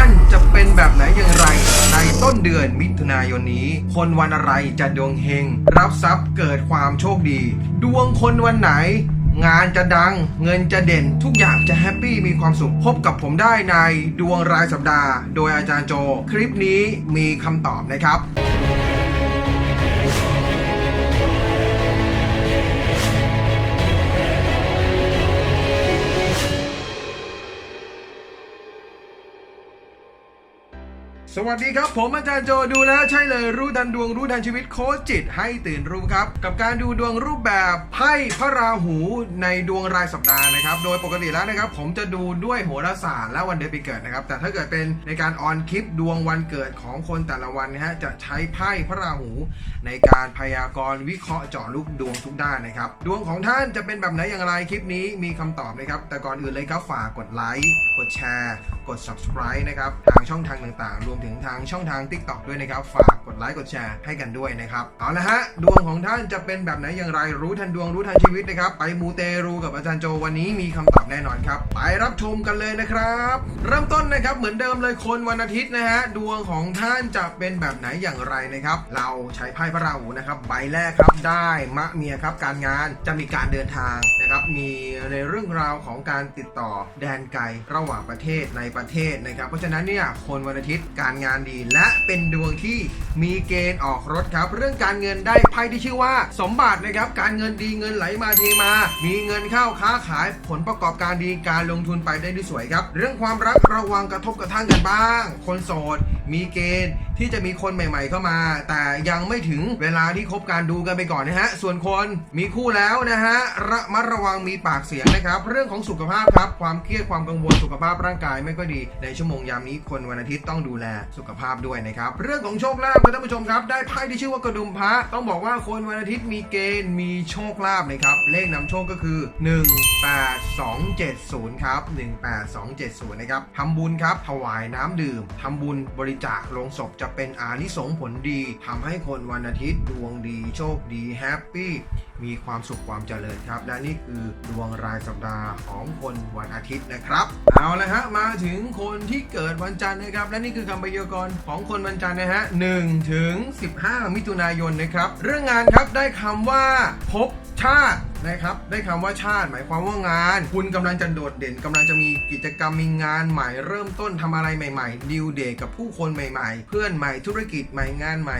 ท่านจะเป็นแบบไหนอย่างไร ในต้นเดือนมิถุนายนนี้ คนวันอะไรจะดวงเฮง รับทรัพย์เกิดความโชคดี ดวงคนวันไหน งานจะดัง เงินจะเด่นทุกอย่างจะแฮปปี้มีความสุขพบกับผมได้ในดวงรายสัปดาห์ โดยอาจารย์โจ คลิปนี้มีคำตอบนะครับ สวัสดีครับผมอาจารย์โจดูแล้วใช่เลยรู้ดันดวงรู้ดันชีวิตโค้ชจิตให้ตื่นรู้ครับ กับการดูดวงรูปแบบไพ่พระราหูในดวงรายสัปดาห์นะครับ โดยปกติแล้วนะครับ ผมจะดูด้วยโหราศาสตร์และวันเดือนปีเกิดนะครับ แต่ถ้าเกิดเป็นในการออนคลิปดวงวันเกิดของคนแต่ละวันนะฮะจะใช้ไพ่พระราหู ในการพยากรณ์วิเคราะห์เจาะลึกดวงทุกด้านนะครับดวงของท่านจะเป็นแบบไหนอย่างไรคลิปนี้มีคำตอบนะครับแต่ก่อนอื่นเลยครับฝากกดไลค์กดแชร์ กด subscribe นะครับทางช่องทางต่างๆ รวมถึงทางช่องทาง TikTok ด้วยนะครับ ฝากกดไลค์กดแชร์ให้กันด้วยนะครับ เอาละฮะ ดวงของท่านจะเป็นแบบไหนอย่างไรรู้ทันดวงรู้ทันชีวิตนะครับ ไปมูเตรูกับอาจารย์โจวันนี้มีคำตอบแน่นอนครับ ไปรับชมกันเลยนะครับ เริ่มต้นนะครับเหมือนเดิมเลยคนวันอาทิตย์นะฮะดวงของท่านจะเป็นแบบไหนอย่างไรนะครับ เราใช้ไพ่พระราหูนะครับใบแรกครับได้มะเมียครับการงานจะมีการเดินทางนะครับมีในเรื่องราวของการติดต่อแดนไกลระหว่างประเทศในประเทศนะครับ เพราะฉะนั้นเนี่ยคนวันอาทิตย์การงานดี และเป็นดวงที่มีเกณฑ์ออกรถครับ เรื่องการเงินได้ไพ่ที่ชื่อว่า สมบัตินะครับ การเงินดีเงินไหลมาเทมา มีเงินเข้าค้าขายผลประกอบการดีการลงทุนไปได้ด้วยสวยครับ เรื่องความรักระวังกระทบกระทั่งกันบ้าง คนโสดมีเกณฑ์ ที่จะมีคนใหม่ ๆ เข้ามา แต่ยังไม่ถึงเวลาที่คบการดูกันไปก่อนนะฮะ ส่วนคนมีคู่แล้วนะฮะระมัดระวังมีปากเสียงนะครับ เรื่องของสุขภาพครับ ความเครียดความกังวลสุขภาพร่างกายไม่ค่อยดี ในชั่วโมงยามนี้คนวันอาทิตย์ต้องดูแลสุขภาพด้วยนะครับ เรื่องของโชคลาภครับท่านผู้ชมครับ ได้ไพ่ที่ชื่อว่ากระดุมพระต้องบอกว่าคนวันอาทิตย์มีเกณฑ์มีโชคลาภนะครับ เลขนำโชคก็คือ 18270 ครับ 18270 นะครับทำบุญครับ ถวายน้ำดื่มทำบุญบริจาคลงศพจะเป็นอานิสงส์ผลดีทำให้คนวันอาทิตย์ดวงดีโชคดีแฮปปี้มีความสุขความเจริญครับ และนี่คือดวงรายสัปดาห์ของคนวันอาทิตย์นะครับ เอาละฮะมาถึงคนที่เกิดวันจันทร์นะครับ และนี่คือคำพยากรณ์ของคนวันจันทร์นะฮะ1ถึง 15 มิถุนายนนะครับ เรื่องงานครับได้คำว่าพบชาติ นะครับ ได้คำว่าชาติ หมายความว่างาน คุณกำลังจะโดดเด่นกำลังจะมีกิจกรรมมีงานใหม่เริ่มต้นทำอะไรใหม่ๆดิวเดทกับผู้คนใหม่ๆ เพื่อนใหม่ธุรกิจใหม่งานใหม่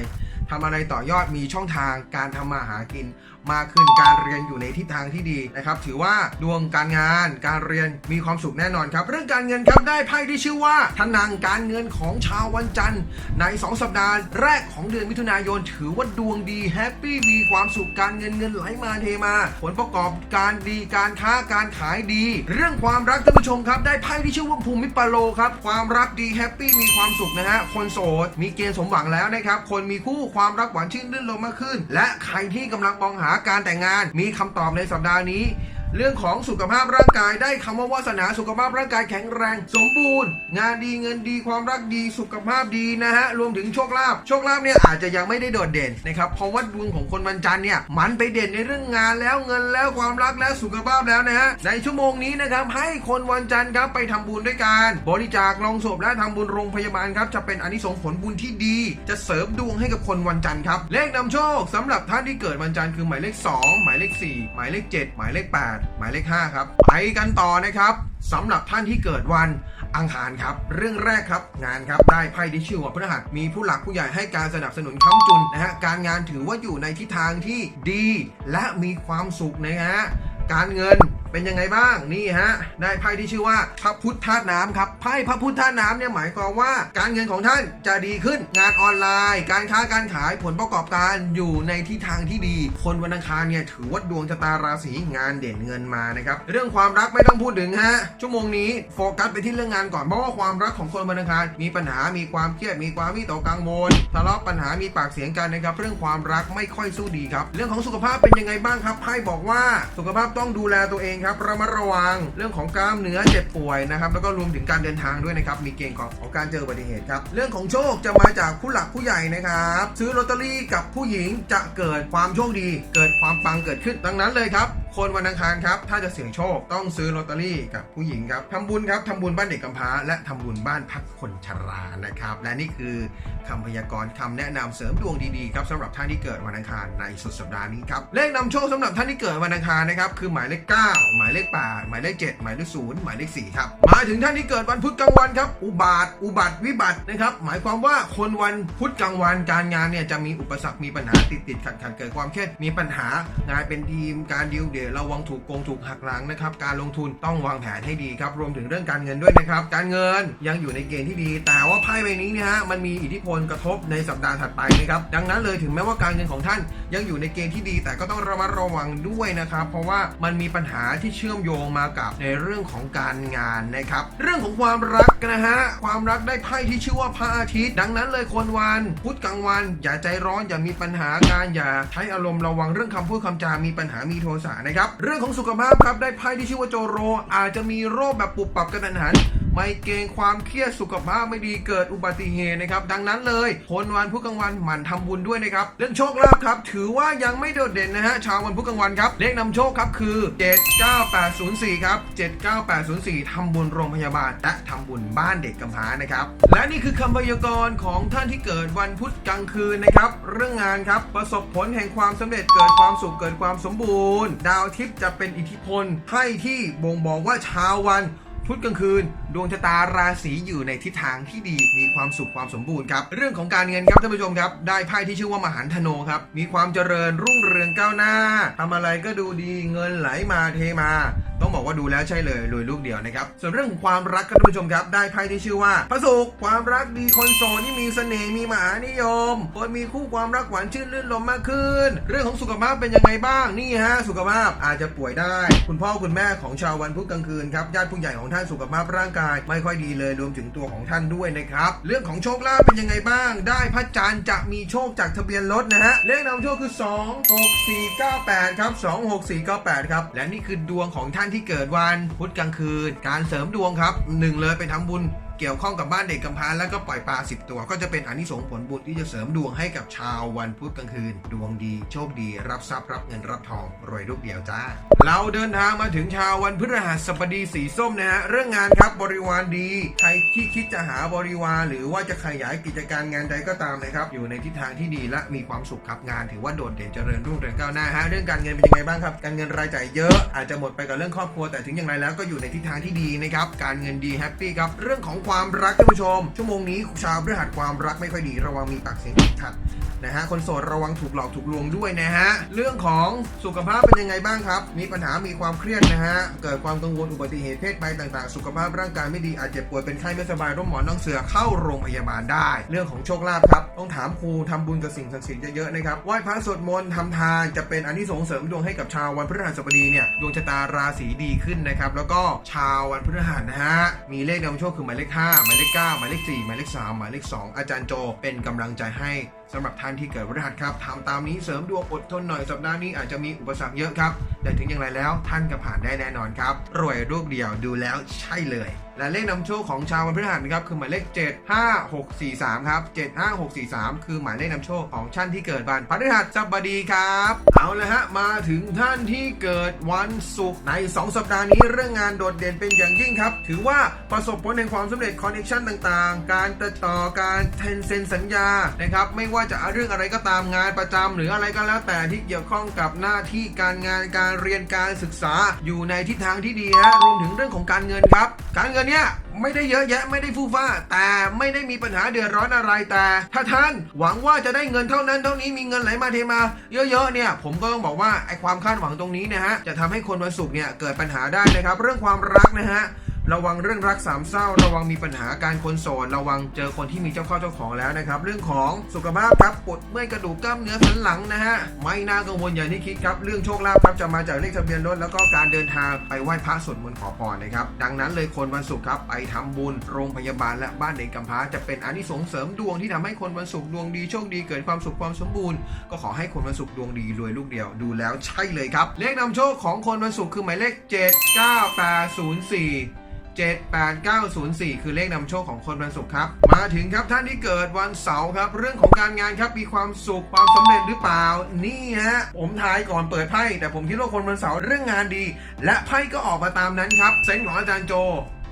ทำอะไรต่อยอดมีช่องทางการทำมาหากินมากขึ้นการเรียนอยู่ในทิศทางที่ดีนะครับ ถือว่าดวงการงานการเรียนมีความสุขแน่นอนครับ เรื่องการเงินครับได้ไพ่ที่ชื่อว่าทนังการเงินของชาววันจันทร์ ใน 2 สัปดาห์แรกของเดือนมิถุนายน ถือว่าดวงดีแฮปปี้มีความสุขการเงินเงินไหลมาเทมา ผลประกอบการดีการค้าการขายดี เรื่องความรักท่านผู้ชมครับ ได้ไพ่ที่ชื่อว่าภูมิปาโลครับความรักดีแฮปปี้มีความสุขนะฮะคนโสดมีเกณฑ์สมหวังแล้วนะครับคนมีคู่ความรักหวานชื่นรื่นรมมากขึ้น และใครที่กำลังมองหาการแต่งงาน มีคำตอบในสัปดาห์นี้ เรื่องของสุขภาพร่างกายได้คำว่าวาสนาสุขภาพร่างกายแข็งแรง สมบูรณ์ งานดีเงินดีความรักดีสุขภาพดีนะฮะรวมถึงโชคลาภโชคลาภเนี่ยอาจจะยังไม่ได้โดดเด่นนะครับเพราะว่าดวงของคนวันจันทร์เนี่ยมันไปเด่นในเรื่องงานแล้วเงินแล้วความรักแล้วสุขภาพแล้วนะฮะในชั่วโมงนี้นะครับให้คนวันจันทร์ครับไปทำบุญด้วยกันบริจาคลงศพและทำบุญโรงพยาบาลครับจะเป็นอานิสงส์ผลบุญที่ดี จะเสริมดวงให้กับคนวันจันทร์ครับเลขนำโชคสำหรับท่านที่เกิดวันจันทร์คือหมายเลข 2 หมายเลข 4 หมายเลข 7 หมายเลข 8หมายเลข 5 ครับ ไปกันต่อนะครับสำหรับท่านที่เกิดวันอังคารครับ เรื่องแรกครับ งานครับ ได้ไพ่ที่ชื่อว่าพฤหัสมีผู้หลักผู้ใหญ่ให้การสนับสนุนค้ำจุนนะฮะการงานถือว่าอยู่ในทิศทางที่ดี และมีความสุขนะฮะการเงิน เป็นยังไงบ้างนี่ฮะได้ไพ่ที่ชื่อว่าพระพุทธธาตุน้ำครับไพ่พระพุทธธาตุน้ำเนี่ยหมายความว่า การเงินของท่านจะดีขึ้นงานออนไลน์ การค้าการขายผลประกอบการอยู่ในทิศทางที่ดี คนวันอังคารเนี่ยถือว่าดวงชะตาราศีงานเด่นเงินมานะครับเรื่องความรักไม่ต้องพูดถึงฮะชั่วโมงนี้โฟกัสไปที่เรื่องงานก่อนเพราะว่าความรักของคนวันอังคารมีปัญหามีความเครียดมีความวิตกกังวลทะเลาะปัญหามีปากเสียงกันนะครับเรื่องความรักไม่ค่อยสู้ดีครับเรื่องของสุขภาพเป็นยังไงบ้างครับไพ่บอกว่าสุขภาพต้องดูแลตัวเองครับระมัดระวังเรื่องของกล้ามเนื้อเจ็บป่วยนะครับแล้วก็รวมถึงการเดินทางด้วยนะครับมีเกณฑ์ของของการเจออุบัติเหตุครับเรื่องของโชคจะมาจากผู้หลักผู้ใหญ่นะครับซื้อลอตเตอรี่กับผู้หญิงจะเกิดความโชคดี เกิดความปังเกิดขึ้นดังนั้นเลยครับคนวันอังคารครับถ้าจะเสี่ยงโชคต้องซื้อลอตเตอรี่กับผู้หญิงครับทำบุญครับทำบุญบ้านเด็กกำพร้า และทำบุญบ้านพักคนชรานะครับ และนี่คือคำพยากรณ์คำแนะนำเสริมดวงดีๆครับสำหรับท่านที่เกิดวันอังคารในสุดสัปดาห์นี้ครับเลขนำโชคสำหรับท่านที่เกิดวันอังคารนะครับคือหมายเลข9หมายเลข8หมายเลข7หมายเลข0หมายเลข4ครับมาถึงท่านที่เกิดวันพุธกลางวันครับอุบาทอุบัติวิบัตินะครับหมายความว่าคนวันพุธกลางวันการงานเนี่ยจะมีอุปสรรคมีปัญหาติดติดขัดขัดเกิดความเครียดมีปัญหางานเป็นทีมการดีลเดลระวังถูกโกงถูกหักหลังนะครับการลงทุนต้องวางแผนให้ดีครับรวมถึงเรื่องการเงินด้วยนะครับการเงินยังอยู่ในเกณฑ์ที่ดี แต่ว่าไพ่ใบนี้เนี่ยฮะมันมีอิทธิพลกระทบในสัปดาห์ถัดไปนะครับดังนั้นเลยถึงแม้ว่าการเงินของท่านยังอยู่ในเกณฑ์ที่ดี แต่ก็ต้องระมัดระวังด้วยนะครับเพราะว่ามันมีปัญหาที่เชื่อมโยงมากับในเรื่องของการงานนะครับ เรื่องของความรักนะฮะ ความรักได้ไพ่ที่ชื่อว่าพระอาทิตย์ ดังนั้นเลยคนวันพุธกลางวัน อย่าใจร้อนอย่ามีปัญหาการอย่าใช้อารมณ์ระวังเรื่องคำพูดคำจา มีปัญหามีโทสะนะครับ เรื่องของสุขภาพครับได้ไพ่ที่ชื่อว่าโจโร อาจจะมีโรคแบบปุบปับกระทันหัน ไมเกรนความเครียดสุขภาพไม่ดีเกิดอุบัติเหตุนะครับดังนั้นเลยคนวันพุธกลางวันหมั่นทำบุญด้วยนะครับเรื่องโชคลาภครับถือว่ายังไม่โดดเด่นนะฮะชาววันพุธกลางวันครับเลขนำโชคครับคือ 79804ครับ79804ทำบุญโรงพยาบาล และทำบุญบ้านเด็กกำพร้านะครับและนี่คือคำพยากรณ์ของท่านที่เกิดวันพุธกลางคืนนะครับเรื่องงานครับประสบผลแห่งความสำเร็จเกิดความสุขเกิดความสมบูรณ์ ดาวทิพย์จะเป็นอิทธิพลให้ที่บ่งบอกว่าชาววัน พุธกลางคืน ดวงชะตาราศีอยู่ในทิศทางที่ดีมีความสุขความสมบูรณ์ครับ เรื่องของการเงินครับท่านผู้ชมครับ ได้ไพ่ที่ชื่อว่ามหันธโนครับ มีความเจริญรุ่งเรืองก้าวหน้าทำอะไรก็ดูดีเงินไหลมาเทมา ต้องบอกว่าดูแล้วใช่เลยรวยลูกเดียวนะครับ ส่วนเรื่องของความรักครับท่านผู้ชมครับ ได้ไพ่ที่ชื่อว่าพระศุกร์ความรักดีคนโสดที่มีเสน่ห์มีมหานิยมคนมีคู่ความรักหวานชื่นลื่นลมมากขึ้น เรื่องของสุขภาพเป็นยังไงบ้างนี่ฮะสุขภาพอาจจะป่วยได้ คุณพ่อคุณแม่ของชาววันพุธกลางคืนครับญาติผู้ใหญ่ของท่านสุขภาพร่างกาย ไม่ค่อยดีเลยรวมถึงตัวของท่านด้วยนะครับเรื่องของโชคลาภเป็นยังไงบ้าง ได้พระจันทร์จะมีโชคจากทะเบียนรถนะฮะเลขนำโชคคือ 26498ครับ26498ครับและนี่คือดวงของท่านที่เกิดวันพุธกลางคืน การเสริมดวงครับหนึ่งเลยไปทำบุญ เกี่ยวข้องกับบ้านเด็กกำพร้าแล้วก็ปล่อยปลา 10 ตัว ก็จะเป็นอนิสงส์ผลบุญที่จะเสริมดวงให้กับชาววันพุธกลางคืน ดวงดีโชคดี รับทรัพย์รับเงินรับทองรวยลูกเดียวจ้า เราเดินทางมาถึงชาววันพฤหัสบดีสีส้มนะฮะเรื่องงานครับบริวารดี ใครที่คิดจะหาบริวาร หรือว่าจะขยายกิจการงานใดก็ตามนะครับ อยู่ในทิศทางที่ดีและมีความสุขครับงาน ถือว่าโดดเด่นเจริญรุ่งเรืองก้าวหน้าฮะเรื่องการเงินเป็นยังไงบ้างครับการเงินรายจ่ายเยอะอาจจะหมดไปกับเรื่องครอบครัวแต่ถึงอย่างไรแล้วก็อยู่ในทิศทางที่ดีนะครับการเงินดีแฮปปี้ครับเรื่องของความรักท่านผู้ชม ชั่วโมงนี้ชาวพฤหัสความรักไม่ค่อยดีระวังมีปากเสียงขัด นะฮะคนโสดระวังถูกหลอกถูกลวงด้วยนะฮะเรื่องของสุขภาพเป็นยังไงบ้างครับ มีปัญหามีความเครียดนะฮะเกิดความกังวลอุบัติเหตุเพศภัยต่างๆ สุขภาพร่างกายไม่ดีอาจเจ็บป่วยเป็นไข้ไม่สบายร่มหมอนน้องเสือเข้าโรงพยาบาลได้ เรื่องของโชคลาภครับต้องถามครูทำบุญกับสิ่งศักดิ์สิทธิ์เยอะๆนะครับไหว้พระสวดมนต์ทำทานจะเป็นอานิสงส์เสริมดวงให้กับชาววันพฤหัสบดีเนี่ยดวงชะตาราศีดีขึ้นนะครับแล้วก็ชาววันพฤหัสนะฮะมีเลขนำโชคคือหมายเลข5หมายเลข9หมายเลข4หมายเลข3หมายเลข2อาจารย์โจเป็นกำลังใจให้ สำหรับท่านที่เกิดวันพฤหัสครับทำตามนี้เสริมดวงอดทนหน่อยสัปดาห์นี้อาจจะมีอุปสรรคเยอะครับ แต่ถึงอย่างไรแล้วท่านก็ผ่านได้แน่นอนครับ รวยรูปเดียวดูแล้วใช่เลย และเลขนำโชคของชาววันพฤหัสนะครับคือหมายเลข 75643 ครับ 75643 คือหมายเลขนำโชคของท่านที่เกิดวันพฤหัสบดีครับ เอาละฮะมาถึงท่านที่เกิดวันศุกร์ใน 2 สัปดาห์นี้เรื่องงานโดดเด่นเป็นอย่างยิ่งครับ ถือว่าประสบผลแห่งความสำเร็จคอนเนคชั่นต่างๆ การติดต่อการเซ็นเซ็นสัญญานะครับไม่ว่าจะเรื่องอะไรก็ตามงานประจำหรืออะไรก็แล้วแต่ที่เกี่ยวข้องกับหน้าที่การงานการเรียนการศึกษาอยู่ในทิศทางที่ดีฮะรวมถึงเรื่องของการเงินครับ การเงินเนี้ยไม่ได้เยอะแยะไม่ได้ฟู่ฟ้า แต่ไม่ได้มีปัญหาเดือดร้อนอะไรแต่ ถ้าท่านหวังว่าจะได้เงินเท่านั้นเท่านี้มีเงินไหลมาเทมา เยอะๆเนี่ย ผมก็ต้องบอกว่าไอความคาดหวังตรงนี้นะฮะจะทำให้คนวันศุกร์เนี่ยเกิดปัญหาได้นะครับ เรื่องความรักนะฮะ ระวังเรื่องรักสามเศร้า ระวังมีปัญหาการคนโสดระวังเจอคนที่มีเจ้าข้าเจ้าของแล้วนะครับ เรื่องของสุขภาพครับปวดเมื่อยกระดูกกล้ามเนื้อสันหลังนะฮะไม่น่ากังวลอย่างที่คิดครับเรื่องโชคลาภครับจะมาจากเลขทะเบียนรถแล้วก็การเดินทางไปไหว้พระสวดมนต์ขอพรนะครับดังนั้นเลยคนวันศุกร์ครับไปทำบุญโรงพยาบาลและบ้านเด็กกำพร้าจะเป็นอานิสงส์เสริมดวงที่ทำให้คนวันศุกร์ดวงดีโชคดีเกิดความสุขความสมบูรณ์ก็ขอให้คนวันศุกร์ดวงดีรวยลูกเดียวดูแล้วใช่เลยครับเลขนำโชคของคนวันศุกร์คือหมายเลข 79804 78904คือเลขนำโชคของคนวันศุกร์ครับ มาถึงครับท่านที่เกิดวันเสาร์ครับ เรื่องของการงานครับมีความสุขความสำเร็จหรือเปล่า นี่ฮะผมทายก่อนเปิดไพ่แต่ผมคิดว่าคนวันเสาร์เรื่องงานดี และไพ่ก็ออกมาตามนั้นครับเซนของอาจารย์โจ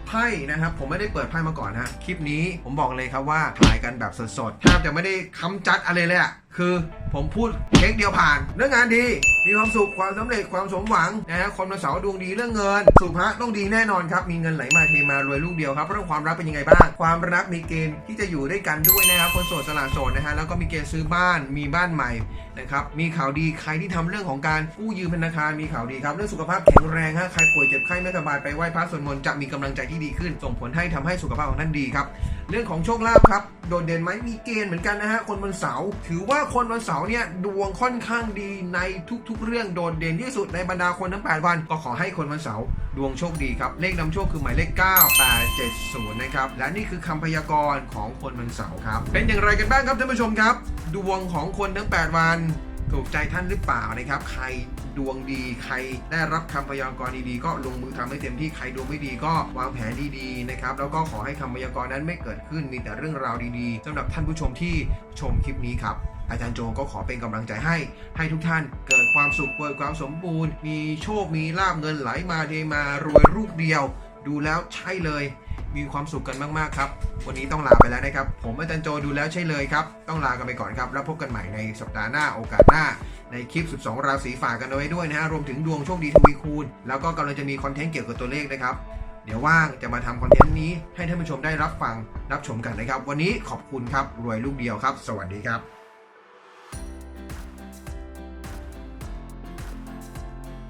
ไพ่นะครับผมไม่ได้เปิดไพ่มาก่อนนะคลิปนี้ผมบอกเลยครับว่าถ่ายกันแบบสดๆแทบจะไม่ได้ค้ำจัดอะไรเลยอะ คือผมพูดเทคเดียวผ่าน เรื่องงานดี มีความสุขความสำเร็จความสมหวังนะฮะคนวันเสาดวงดีเรื่องเงิน สุภาพต้องดีแน่นอนครับ มีเงินไหลมาเทมารวยลูกเดียวครับเรื่องความรักเป็นยังไงบ้าง ความรักมีเกณฑ์ที่จะอยู่ด้วยกันด้วยนะครับ คนโสดสละโสดนะฮะแล้วก็มีเกณฑ์ซื้อบ้านมีบ้านใหม่นะครับมีข่าวดีใครที่ทำเรื่องของการกู้ยืมธนาคารมีข่าวดีครับ เรื่องสุขภาพแข็งแรงฮะใครป่วยเจ็บไข้ไม่สบายไปไหว้พระสวดมนต์จะมีกำลังใจที่ดีขึ้น ส่งผลให้ทำให้สุขภาพของท่านดีครับ เรื่องของโชคลาภครับ โดดเด่นไหมมีเกณฑ์เหมือนกันนะฮะ คนวันเสาร์ถือว่าคนวันเสาร์เนี่ยดวงค่อนข้างดีในทุกๆ เรื่องโดดเด่นที่สุดในบรรดาคนทั้ง 8 วัน ก็ขอให้คนวันเสาร์ดวงโชคดีครับ เลขนำโชคคือหมายเลข 9870 นะครับ และนี่คือคำพยากรณ์ของคนวันเสาร์ครับ เป็นอย่างไรกันบ้างครับท่านผู้ชมครับ ดวงของคนทั้ง 8 วัน ถูกใจท่านหรือเปล่านะครับ ใคร ดวงดี ใครได้รับคำพยากรณ์ดีๆ ก็ลงมือทำให้เต็มที่ใครดวงไม่ดีก็วางแผนดีๆนะครับแล้วก็ขอให้คำพยากรณ์นั้นไม่เกิดขึ้นมีแต่เรื่องราวดีๆสำหรับท่านผู้ชมที่ชมคลิปนี้ครับอาจารย์โจก็ขอเป็นกำลังใจให้ ให้ทุกท่านเกิดความสุขเกิดความสมบูรณ์ มีโชค มีลาบเงินไหลมาเทมารวยรูปเดียว ดูแล้วใช่เลย มีความสุขกันมากๆครับ วันนี้ต้องลาไปแล้วนะครับ ผมอาจารย์โจดูแล้วใช่เลยครับ ต้องลากันไปก่อนครับ แล้วพบกันใหม่ในสัปดาห์หน้าโอกาสหน้า ในคลิป 12 ราศีฝากกันเอาไว้ด้วยนะฮะรวมถึงดวงโชคดีทวีคูณ แล้วก็กำลังจะมีคอนเทนต์เกี่ยวกับตัวเลขนะครับเดี๋ยวว่างจะมาทำคอนเทนต์นี้ให้ท่านผู้ชมได้รับฟังรับชมกันนะครับ วันนี้ขอบคุณครับรวยลูกเดียวครับ สวัสดีครับ